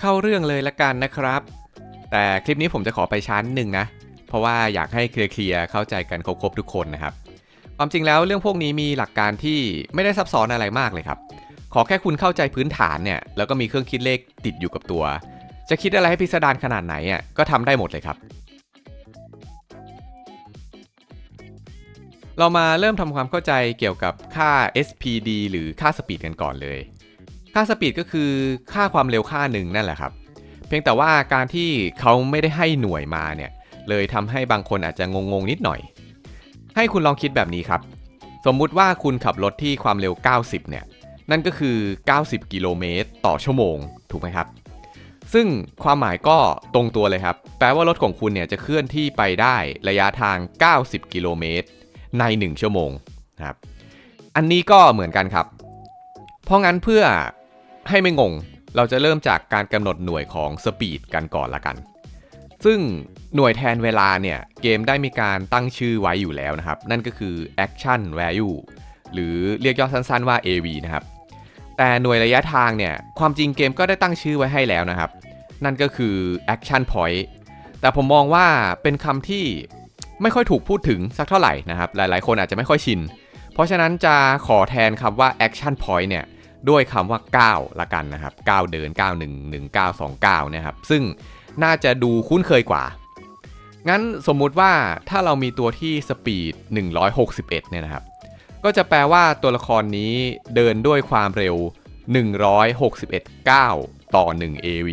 เข้าเรื่องเลยละกันนะครับ แต่คลิปนี้ผมจะขอไปชั้นหนึ่งนะ เพราะว่าอยากให้เคลียร์เข้าใจกันครบๆทุกคนนะครับ ความจริงแล้วเรื่องพวกนี้มีหลักการที่ไม่ได้ซับซ้อนอะไรมากเลยครับ ขอแค่คุณเข้าใจพื้นฐานเนี่ยแล้วก็มีเครื่องคิดเลขติดอยู่กับตัว จะคิดอะไรให้พิสดารขนาดไหนอะก็ทำได้หมดเลยครับ เรามาเริ่มทำความเข้าใจเกี่ยวกับค่า SPD หรือค่าสปีดกันก่อนเลย ค่าสปีดก็คือค่าความเร็วค่าหนึ่งนั่นแหละครับ เพียงแต่ว่าการที่เขาไม่ได้ให้หน่วยมาเนี่ยเลยทำให้บางคนอาจจะงงๆนิดหน่อย ให้คุณลองคิดแบบนี้ครับ สมมุติว่าคุณขับรถที่ความเร็ว 90 เนี่ย นั่นก็คือ 90 กิโลเมตรต่อชั่วโมง ถูกไหมครับ ซึ่งความหมายก็ตรงตัวเลยครับ แปลว่ารถของคุณเนี่ยจะเคลื่อนที่ไปได้ระยะทาง 90 กิโลเมตรใน 1 ชั่วโมงครับ อันนี้ก็เหมือนกันครับ เพราะงั้นเพื่อ ให้ไม่งง เราจะเริ่มจากการกำหนดหน่วยของสปีดกันก่อนละกัน ซึ่งหน่วยแทนเวลาเนี่ย เกมได้มีการตั้งชื่อไว้อยู่แล้วนะครับ นั่นก็คือ action value หรือเรียกย่อสั้นๆว่า AV นะครับ แต่หน่วยระยะทางเนี่ย ความจริงเกมก็ได้ตั้งชื่อไว้ให้แล้วนะครับ นั่นก็คือ action point แต่ผมมองว่าเป็นคำที่ไม่ค่อยถูกพูดถึงสักเท่าไหร่นะครับ หลายๆ คนอาจจะไม่ค่อยชิน เพราะฉะนั้นจะขอแทนคำว่า action point เนี่ย ด้วยคำว่า9ละกันนะครับ9เดิน9 1 1 9 2 9นะครับซึ่งน่าจะดูคุ้นเคยกว่า งั้นสมมุติว่าถ้าเรามีตัวที่สปีด 161 เนี่ยนะครับ ก็จะแปลว่าตัวละครนี้เดินด้วยความเร็ว 161 9 ต่อ 1 AV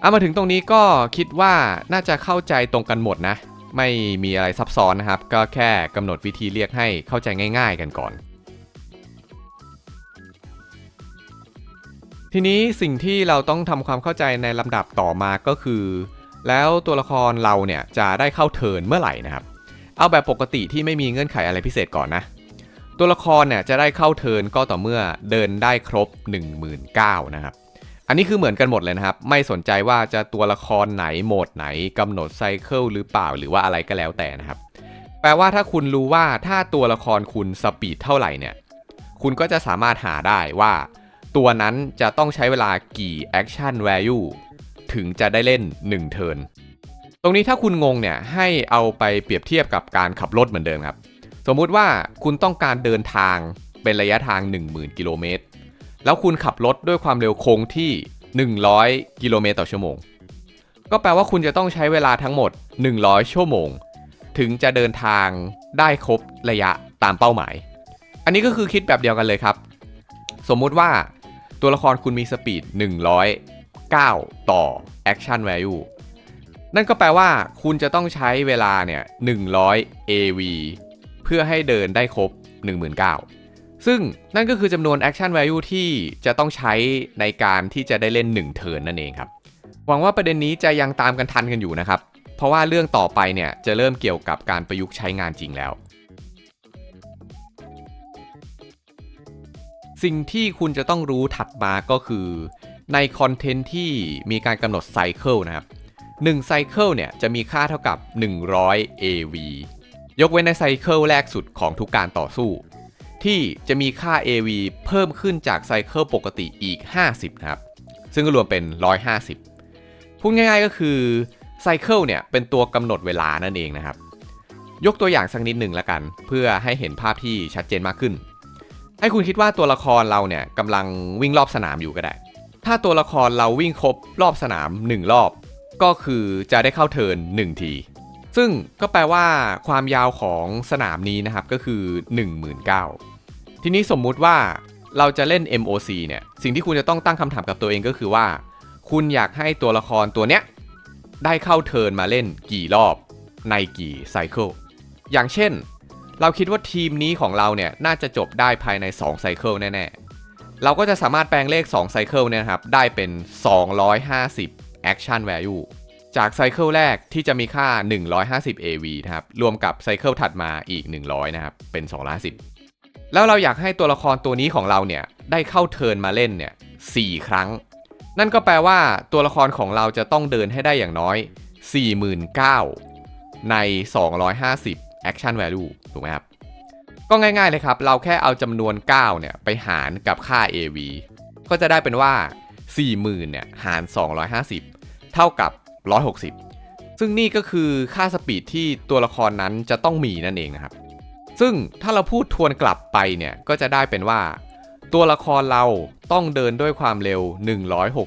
เอามาถึงตรงนี้ก็คิดว่าน่าจะเข้าใจตรงกันหมดนะ ไม่มีอะไรซับซ้อนนะครับ ก็แค่กำหนดวิธีเรียกให้เข้าใจง่าย ๆ กันก่อน ทีนี้สิ่งที่เราต้องทำความเข้าใจในลำดับต่อมาก็คือ แล้วตัวละครเราเนี่ยจะได้เข้าเทิร์นเมื่อไหร่นะครับ เอาแบบปกติที่ไม่มีเงื่อนไขอะไรพิเศษก่อนนะ ตัวละครเนี่ยจะได้เข้าเทิร์นก็ต่อเมื่อเดินได้ครบ 19,000นะครับอันนี้คือเหมือนกันหมดเลยนะครับ ไม่สนใจว่าจะตัวละครไหนโหมดไหนกำหนดไซเคิลหรือเปล่าหรือว่าอะไรก็แล้วแต่นะครับ แปลว่าถ้าคุณรู้ว่าถ้าตัวละครคุณสปีดเท่าไหร่เนี่ย คุณก็จะสามารถหาได้ว่า ตัวนั้นจะต้องใช้เวลากี่ action value ถึงจะได้เล่น1 turn ตรงนี้ถ้าคุณงงเนี่ยให้เอาไปเปรียบเทียบกับการขับรถเหมือนเดิมครับ สมมุติว่าคุณต้องการเดินทางเป็นระยะทาง 10,000 กิโลเมตร แล้วคุณขับรถด้วยความเร็วคงที่ 100 กิโลเมตรต่อชั่วโมง ก็แปลว่าคุณจะต้องใช้เวลาทั้งหมด 100 ชั่วโมง ถึงจะเดินทางได้ครบระยะตามเป้าหมาย อันนี้ก็คือคิดแบบเดียวกันเลยครับ สมมุติว่า ตัวละครคุณมีสปีด 109 ต่อ action value นั่นก็แปลว่าคุณจะต้องใช้เวลาเนี่ย 100 AV เพื่อให้เดินได้ครบ 19,000 ซึ่งนั่นก็คือจำนวน action value ที่จะต้องใช้ในการที่จะได้เล่น 1 เทิร์นนั่นเองครับ หวังว่าประเด็นนี้จะยังตามกันทันกันอยู่นะครับ เพราะว่าเรื่องต่อไปเนี่ยจะเริ่มเกี่ยวกับการประยุกต์ใช้งานจริงแล้ว สิ่งที่คุณจะต้องรู้ถัดมาก็คือ ในคอนเทนต์ที่มีการกำหนดไซเคิลนะครับ1ไซเคิลเนี่ยจะมีค่าเท่ากับ 100 AV ยกเว้นในไซเคิลแรกสุดของทุกการต่อสู้ ที่จะมีค่า AV เพิ่มขึ้นจากไซเคิลปกติอีก 50 นะครับ ซึ่งก็รวมเป็น 150 พูดง่ายๆก็คือไซเคิลเนี่ยเป็นตัวกำหนดเวลานั่นเองนะครับ ยกตัวอย่างสักนิดหนึ่งละกัน เพื่อให้เห็นภาพที่ชัดเจนมากขึ้น ให้คุณคิดว่าตัวละครเราเนี่ยกำลังวิ่งรอบสนามอยู่ก็ได้ ถ้าตัวละครเราวิ่งครบรอบสนาม 1 รอบ ก็คือจะได้เข้าเทิร์น1ที ซึ่งก็แปลว่าความยาวของสนามนี้นะครับก็คือ 19,000ทีนี้สมมุติว่าเราจะเล่น MOC เนี่ย สิ่งที่คุณจะต้องตั้งคำถามกับตัวเองก็คือว่า คุณอยากให้ตัวละครตัวเนี้ยได้เข้าเทิร์นมาเล่นกี่รอบในกี่ไซเคิลอย่างเช่น เราคิดว่าทีมนี้ของเราเนี่ยน่าจะจบได้ภายใน2ไซเคิลแน่ๆ เราก็จะสามารถแปลงเลข2ไซเคิลเนี่ยครับได้เป็น 250 action value จากไซเคิลแรกที่จะมีค่า 150 AV นะครับ รวมกับไซเคิลถัดมาอีก 100 นะครับ เป็น 250 แล้วเราอยากให้ตัวละครตัวนี้ของเราเนี่ยได้เข้าเทิร์นมาเล่นเนี่ย4ครั้ง นั่นก็แปลว่าตัวละครของเราจะต้องเดินให้ได้อย่างน้อย 49,000 ใน 250 action value ถูกไหมครับ ก็ง่ายๆเลยครับ เราแค่เอาจำนวน 9 เนี่ย ไปหารกับค่า AV ก็จะได้เป็นว่า 40,000 เนี่ย หาร 250 เท่ากับ 160 ซึ่งนี่ก็คือค่าสปีดที่ตัวละครนั้นจะต้องมีนั่นเองนะครับ ซึ่งถ้าเราพูดทวนกลับไปเนี่ย ก็จะได้เป็นว่า ตัวละครเราต้องเดินด้วยความเร็ว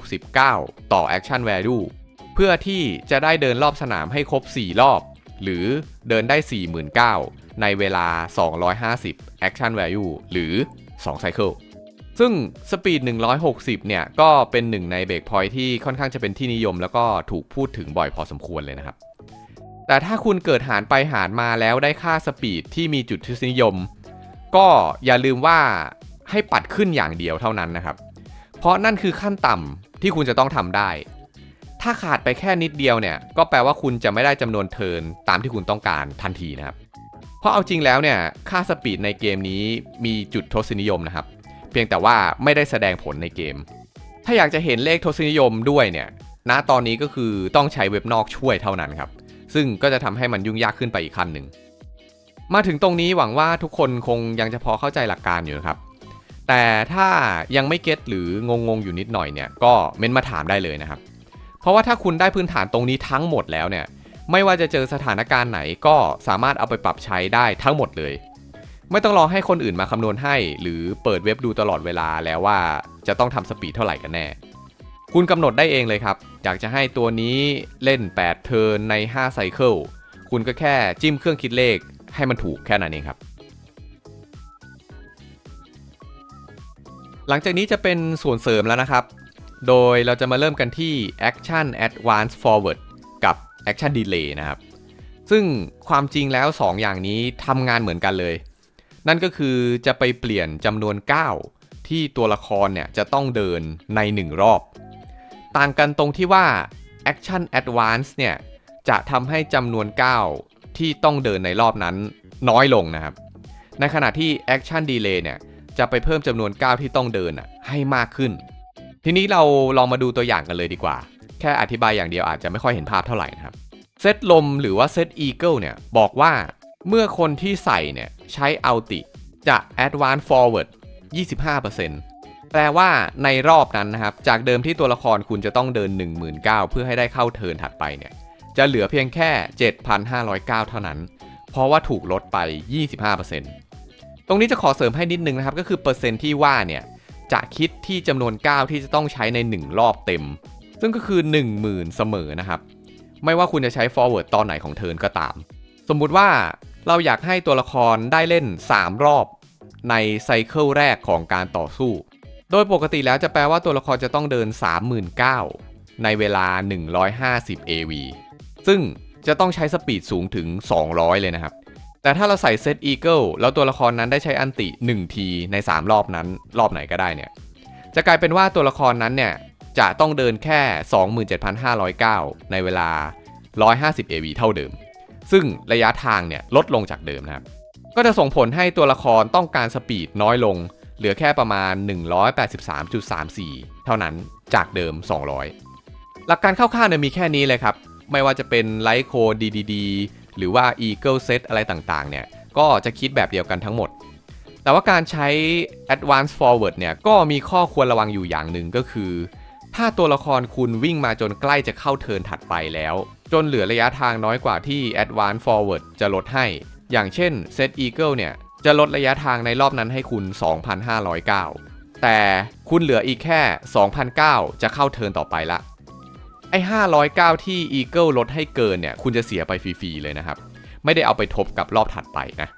169 ต่อ Action Value เพื่อที่จะได้เดินรอบสนามให้ครบ 4 รอบ หรือเดินได้ 49,000 ในเวลา 250 Action Value หรือ 2 Cycle ซึ่งสปีด 160 เนี่ย ก็เป็นหนึ่งในเบรกพอยที่ค่อนข้างจะเป็นที่นิยม แล้วก็ถูกพูดถึงบ่อยพอสมควรเลยนะครับ แต่ถ้าคุณเกิดหารไปหารมาแล้วได้ค่าสปีดที่มีจุดทศนิยม ก็อย่าลืมว่าให้ปัดขึ้นอย่างเดียวเท่านั้นนะครับ เพราะนั่นคือขั้นต่ำที่คุณจะต้องทำได้ ถ้าขาดไปแค่นิดเดียวเนี่ย ก็แปลว่าคุณจะไม่ได้จำนวนเทินตามที่คุณต้องการทันทีนะครับ เพราะเอาจริงแล้วเนี่ย ค่าสปีดในเกมนี้มีจุดทศนิยมนะครับ เพียงแต่ว่าไม่ได้แสดงผลในเกม ถ้าอยากจะเห็นเลขทศนิยมด้วยเนี่ย ณ ตอนนี้ก็คือต้องใช้เว็บนอกช่วยเท่านั้นครับ ซึ่งก็จะทำให้มันยุ่งยากขึ้นไปอีกขั้นหนึ่ง มาถึงตรงนี้หวังว่าทุกคนคงยังจะพอเข้าใจหลักการอยู่นะครับ แต่ถ้ายังไม่เก็ตหรืองงๆอยู่นิดหน่อยเนี่ย ก็เม้นมาถามได้เลยนะครับ เพราะว่าถ้าคุณได้พื้นฐานตรงนี้ทั้งหมดแล้วเนี่ย ไม่ว่าจะเจอสถานการณ์ไหนก็สามารถเอาไปปรับใช้ได้ทั้งหมดเลย ไม่ต้องรอให้คนอื่นมาคำนวณให้ หรือเปิดเว็บดูตลอดเวลาแล้วว่าจะต้องทำสปีดเท่าไหร่กันแน่ คุณกำหนดได้เองเลยครับ อยากจะให้ตัวนี้เล่น 8 เทิร์นใน 5 ไซเคิล คุณก็แค่จิ้มเครื่องคิดเลขให้มันถูกแค่นั้นเองครับหลังจากนี้จะเป็นส่วนเสริมแล้วนะครับ โดยเราจะมาเริ่มกันที่ Action Advance Forward กับ Action Delay นะครับ ซึ่งความจริงแล้ว 2 อย่างนี้ทำงานเหมือนกันเลย นั่นก็คือจะไปเปลี่ยนจำนวนก้าวที่ตัวละครเนี่ยจะต้องเดินใน 1 รอบ ต่างกันตรงที่ว่า Action Advance เนี่ยจะทำให้จำนวนก้าวที่ต้องเดินในรอบนั้นน้อยลงนะครับ ในขณะที่ Action Delay เนี่ยจะไปเพิ่มจำนวนก้าวที่ต้องเดินให้มากขึ้น ทีนี้เราลองมาดูตัวอย่างกันเลยดีกว่า แค่อธิบายอย่างเดียวอาจจะไม่ค่อยเห็นภาพเท่าไหร่นะครับ เซตลมหรือว่าเซตอีเกิลเนี่ยบอกว่าเมื่อคนที่ใส่เนี่ยใช้อัลติจะ Advance Forward 25%แปลว่าในรอบนั้นนะครับ จากเดิมที่ตัวละครคุณจะต้องเดิน 19,000 เพื่อให้ได้เข้าเทิร์นถัดไปเนี่ย จะเหลือเพียงแค่ 7,509 เท่านั้น เพราะว่าถูกลดไป 25%ตรงนี้จะขอเสริมให้นิดนึงนะครับ ก็คือเปอร์เซ็นต์ที่ว่าเนี่ย จะคิดที่จำนวนก้าวที่จะต้องใช้ใน 1 รอบเต็ม ซึ่งก็คือ 10,000 เสมอนะครับ ไม่ว่าคุณจะใช้ forward ตอนไหนของเทิร์นก็ตาม สมมุติว่าเราอยากให้ตัวละครได้เล่น 3 รอบในไซเคิลแรกของการต่อสู้ โดยปกติแล้วจะแปลว่าตัวละครจะต้องเดิน 39,000 ในเวลา 150 AV ซึ่งจะต้องใช้สปีดสูงถึง 200 เลยนะครับ แต่ถ้าเราใส่เซตอีเกิลแล้วตัวละครนั้นได้ใช้อันติ 1 ทีใน 3 รอบนั้น รอบไหนก็ได้เนี่ย จะกลายเป็นว่าตัวละครนั้นเนี่ย จะต้องเดินแค่ 27,509 ในเวลา 150 AV เท่าเดิม ซึ่งระยะทางเนี่ยลดลงจากเดิมนะครับ ก็จะส่งผลให้ตัวละครต้องการสปีดน้อยลง เหลือแค่ประมาณ 183.34 เท่านั้นจากเดิม 200 หลักการคร่าวๆเนี่ยมีแค่นี้เลยครับ ไม่ว่าจะเป็นไลท์โค DDD หรือว่า Eagle Set อะไรต่างๆ เนี่ย ก็จะคิดแบบเดียวกันทั้งหมด แต่ว่าการใช้ Advance Forward เนี่ย ก็มีข้อควรระวังอยู่อย่างหนึ่งก็คือ ถ้าตัวละครคุณวิ่งมาจนใกล้จะเข้าเทิร์นถัดไปแล้ว จนเหลือระยะทางน้อยกว่าที่ Advance Forward จะลดให้ อย่างเช่น Set Eagle เนี่ย จะลดระยะทางในรอบนั้นให้คุณ 2,509 แต่คุณเหลืออีกแค่ 2,009 จะเข้าเทิร์นต่อไปละ ไอ้509 ที่ Eagle ลดให้เกินเนี่ยคุณจะเสียไปฟรีๆเลยนะครับ ไม่ได้เอาไปทบกับรอบถัดไปนะ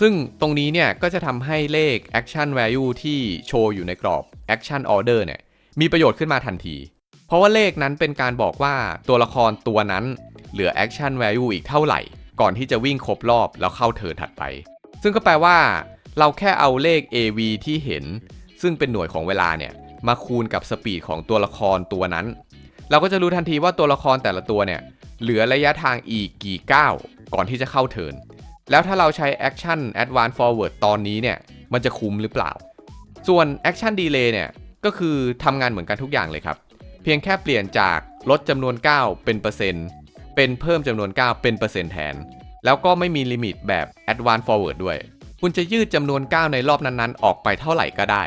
ซึ่งตรงนี้เนี่ยก็จะทำให้เลข Action Value ที่โชว์อยู่ในกรอบ Action Order เนี่ยมีประโยชน์ขึ้นมาทันที เพราะว่าเลขนั้นเป็นการบอกว่าตัวละครตัวนั้นเหลือ Action Value อีกเท่าไหร่ ก่อนที่จะวิ่งครบรอบแล้วเข้าเทิร์นถัดไป ซึ่งก็แปลว่า เราแค่เอาเลข AV ที่เห็น ซึ่งเป็นหน่วยของเวลาเนี่ยมาคูณกับสปีดของตัวละครตัวนั้น เราก็จะรู้ทันทีว่าตัวละครแต่ละตัวเนี่ย เหลือระยะทางอีกกี่ก้าวก่อนที่จะเข้าเทิร์นแล้วถ้าเราใช้ Action Advance Forward ตอนนี้เนี่ย มันจะคุ้มหรือเปล่า ส่วน Action Delay เนี่ย ก็คือทำงานเหมือนกันทุกอย่างเลยครับ เพียงแค่เปลี่ยนจากลดจำนวนก้าวเป็นเปอร์เซ็นต์เป็นเพิ่มจำนวนก้าวเป็นเปอร์เซ็นต์แทน แล้วก็ไม่มีลิมิตแบบ Advance Forward ด้วย คุณจะยืดจำนวนก้าวในรอบนั้นๆ ออกไปเท่าไหร่ก็ได้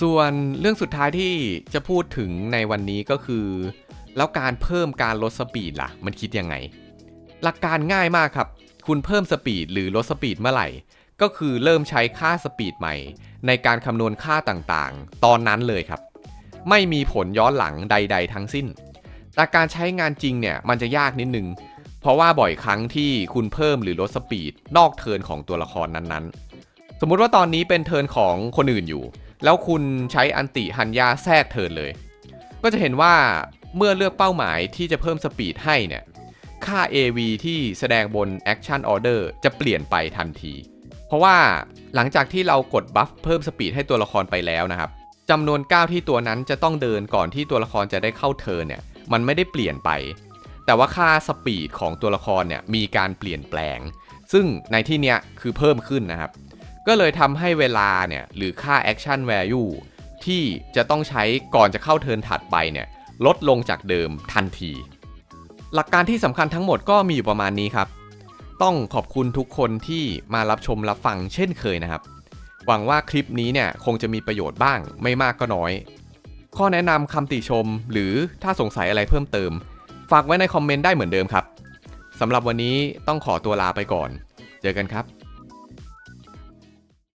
ส่วนเรื่องสุดท้ายที่จะพูดถึงในวันนี้ก็คือ แล้วการเพิ่มการลดสปีดล่ะ มันคิดยังไง หลักการง่ายมากครับ คุณเพิ่มสปีดหรือลดสปีดเมื่อไหร่ ก็คือเริ่มใช้ค่าสปีดใหม่ ในการคำนวณค่าต่างๆ ตอนนั้นเลยครับ ไม่มีผลย้อนหลังใด ๆ ทั้งสิ้น แต่การใช้งานจริงเนี่ยมันจะยากนิดนึง เพราะว่าบ่อยครั้งที่คุณเพิ่มหรือลดสปีดนอกเทิร์นของตัวละครนั้นๆ สมมุติว่าตอนนี้เป็นเทิร์นของคนอื่นอยู่ แล้วคุณใช้อันติฮันยาแทรกเทินเลย ก็จะเห็นว่าเมื่อเลือกเป้าหมายที่จะเพิ่มสปีดให้เนี่ย ค่า AV ที่แสดงบน Action Order จะเปลี่ยนไปทันที เพราะว่าหลังจากที่เรากดบัฟเพิ่มสปีดให้ตัวละครไปแล้วนะครับจำนวนก้าวที่ตัวนั้นจะต้องเดินก่อนที่ตัวละครจะได้เข้าเทิร์นเนี่ย มันไม่ได้เปลี่ยนไป แต่ว่าค่าสปีดของตัวละครเนี่ยมีการเปลี่ยนแปลง ซึ่งในที่เนี้ยคือเพิ่มขึ้นนะครับ ก็เลยทำให้เวลาเนี่ยหรือค่า action value ที่จะต้องใช้ก่อนจะเข้าเทิร์นถัดไปเนี่ยลดลงจากเดิมทันที หลักการที่สำคัญทั้งหมดก็มีอยู่ประมาณนี้ครับ ต้องขอบคุณทุกคนที่มารับชมรับฟังเช่นเคยนะครับ หวังว่าคลิปนี้เนี่ยคงจะมีประโยชน์บ้างไม่มากก็น้อย ข้อแนะนำคำติชม หรือถ้าสงสัยอะไรเพิ่มเติม ฝากไว้ในคอมเมนต์ได้เหมือนเดิมครับสำหรับวันนี้ต้องขอตัวลาไปก่อน เจอกันครับ